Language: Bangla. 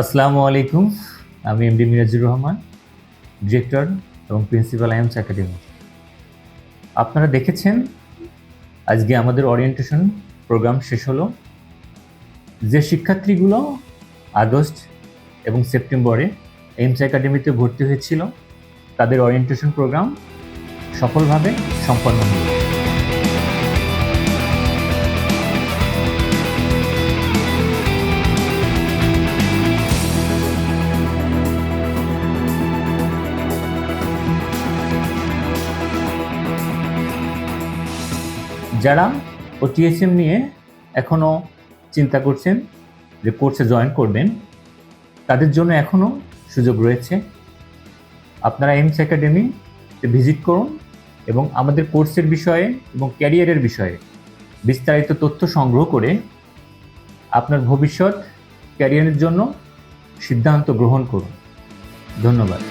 আসসালামু আলাইকুম। আমি এমডি মিরাজুর রহমান, ডিরেক্টর এবং প্রিন্সিপাল আইএমস একাডেমি। আপনারা দেখেছেন, আজকে আমাদের ওরিয়েন্টেশন প্রোগ্রাম শেষ হলো। যে শিক্ষার্থীগুলো আগস্ট এবং সেপ্টেম্বরে এইমস একাডেমিতে ভর্তি হয়েছিল, তাদের ওরিয়েন্টেশন প্রোগ্রাম সফলভাবে সম্পন্ন হলো। যারা ওটিএসএম নিয়ে এখনও চিন্তা করছেন, যে কোর্সে জয়েন করবেন, তাদের জন্য এখনও সুযোগ রয়েছে। আপনারা এমস একাডেমি ভিজিট করুন এবং আমাদের কোর্সের বিষয়ে এবং ক্যারিয়ারের বিষয়ে বিস্তারিত তথ্য সংগ্রহ করে আপনার ভবিষ্যৎ ক্যারিয়ারের জন্য সিদ্ধান্ত গ্রহণ করুন। ধন্যবাদ।